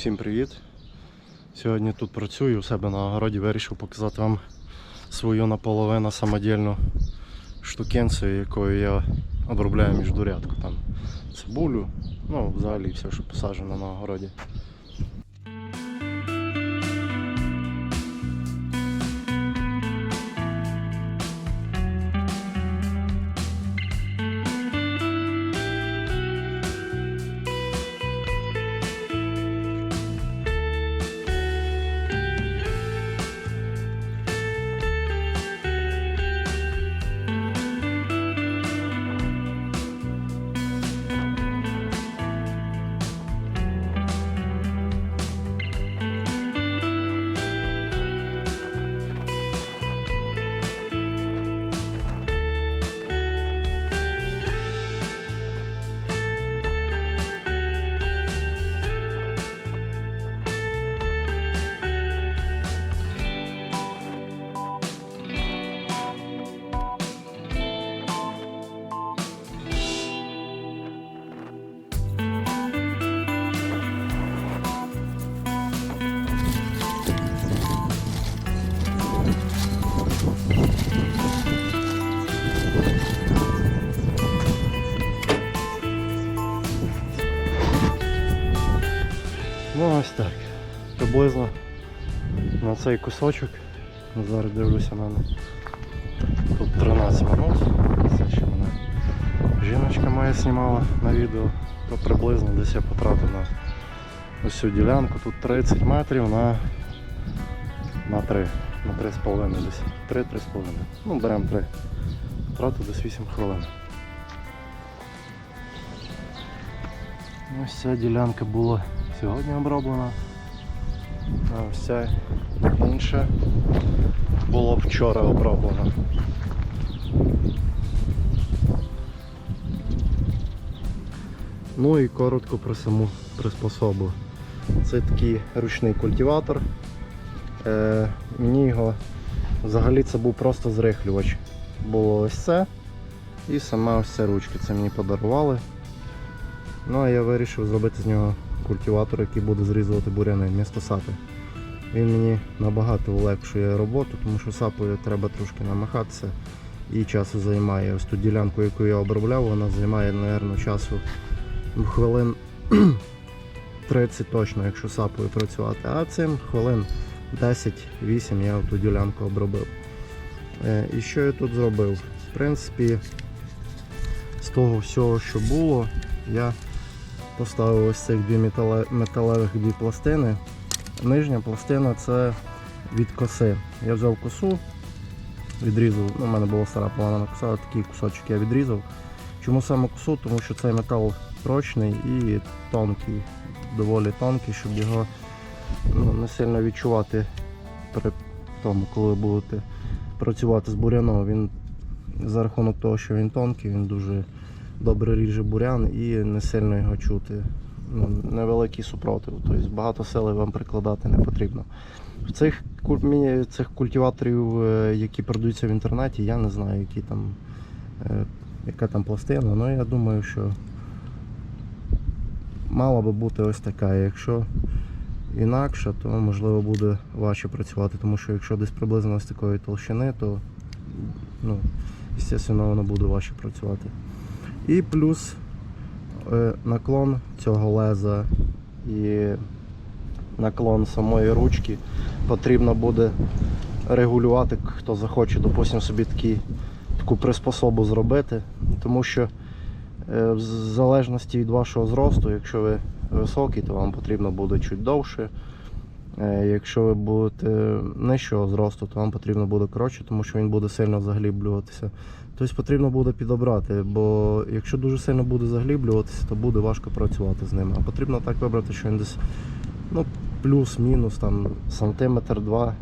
Всім привіт! Сьогодні тут працюю у себе на огороді, вирішив показати вам свою наполовину самодільну штукенцію, якою я обробляю міждурядку. Там цибулю, ну взагалі все, що посаджено на огороді. Приблизно на цей кусочок. Зараз дивлюся на тут 13 минут. Це ще мене жіночка моя знімала на відео, то приблизно десь я потратив на ось цю ділянку. Тут 30 метрів на, на 3. На 3,5 десь. 3-3,5. Ну, беремо 3. Потратив десь 8 хвилин. Ось ця ділянка була сьогодні оброблена. А ця інша було вчора оброблено. Ну і коротко про саму приспособу. Це такий ручний культиватор. Е, мені його взагалі це був просто зрихлювач. Було ось це і сама ось ця ручка. Це мені подарували. Ну а я вирішив зробити з нього культиватор, який буде зрізувати буряни вмісто сапи. Він мені набагато полегшує роботу, тому що сапою треба трошки намахатися і часу займає. Ось ту ділянку, яку я обробляв, вона займає, мабуть, часу хвилин 30 точно, якщо сапою працювати. А цим хвилин 10-8 я ту ділянку обробив. Е, І що я тут зробив? В принципі, з того всього, що було, я поставив ось цих дві металевих дві пластини. Нижня пластина це від коси. Я взяв косу, відрізав, ну, у мене була стара поламана коса, такий кусочок я відрізав. Чому саме косу? Тому що цей метал прочний і тонкий, доволі тонкий, щоб його ну, не сильно відчувати при тому, коли ви будете працювати з буряном. Він за рахунок того, що він тонкий, він дуже добре ріже бурян і не сильно його чути. Ну, невеликий супротив, тобто багато сили вам прикладати не потрібно. В цих, цих культиваторів, е, які продаються в інтернеті, я не знаю, які там, е, яка там пластина, але я думаю, що мала би бути ось така. Якщо інакше, то можливо буде важче працювати, тому що якщо десь приблизно ось такої толщини, то ну, звісно, воно буде важче працювати. І плюс е, наклон цього леза і наклон самої ручки потрібно буде регулювати, хто захоче, допустимо, собі такі, таку приспособу зробити. Тому що е, в залежності від вашого зросту, якщо ви високий, то вам потрібно буде чуть довше. Е, Якщо ви будете нижчого зросту, то вам потрібно буде коротше, тому що він буде сильно загліблюватися. Тобто потрібно буде підобрати, бо якщо дуже сильно буде загліблюватися, то буде важко працювати з ними. А потрібно так вибрати, що він десь ну, плюс-мінус там сантиметр-два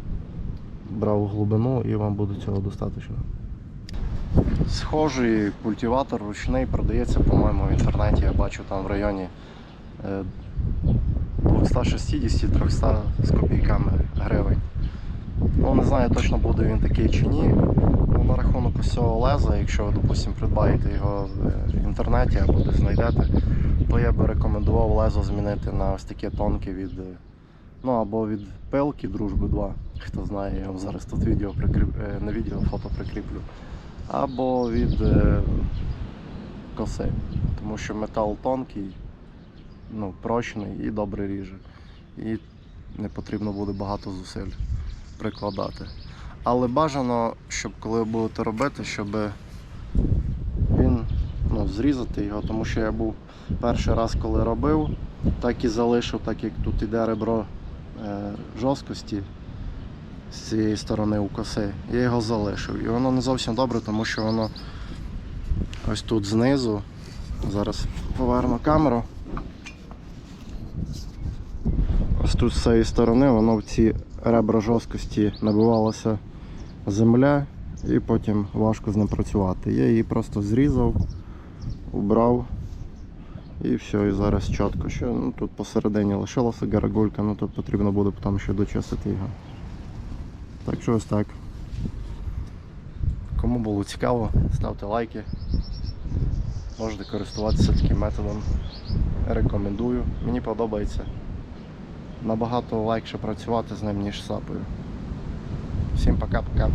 брав глибину і вам буде цього достатньо. Схожий культиватор ручний продається, по-моєму, в інтернеті. Я бачу там в районі е, 260-300 з копійками гривень. Ну, не знаю точно буде він такий чи ні. Ну, на рахунок ось цього леза, якщо ви, допустимо, придбаєте його в інтернеті або десь знайдете, то я би рекомендував лезо змінити на ось таке тонке від. е, Ну або від пилки Дружби 2. Хто знає, я вам зараз тут відео прикріп... е, не відео, фото прикріплю. Або від е, коси. Тому що метал тонкий, ну, прочний і добре ріже. І не потрібно буде багато зусиль прикладати. Але бажано, щоб коли будете робити, щоб він ну, зрізати його, тому що я був перший раз, коли робив, так і залишив, так як тут іде ребро е, жорсткості з цієї сторони у коси. Я його залишив. І воно не зовсім добре, тому що воно ось тут знизу. Зараз поверну камеру. Ось тут з цієї сторони воно в ці ребра жорсткості набивалася земля і потім важко з ним працювати. Я її просто зрізав, убрав і все, і зараз чітко. Ще ну, тут посередині лишилася гарагулька, ну тут потрібно буде потім ще дочистити його. Так що ось так. Кому було цікаво, ставте лайки. Можете користуватися таким методом. Рекомендую. Мені подобається. Набагато легше працювати з ним, ніж сапою. Всім пока-пока.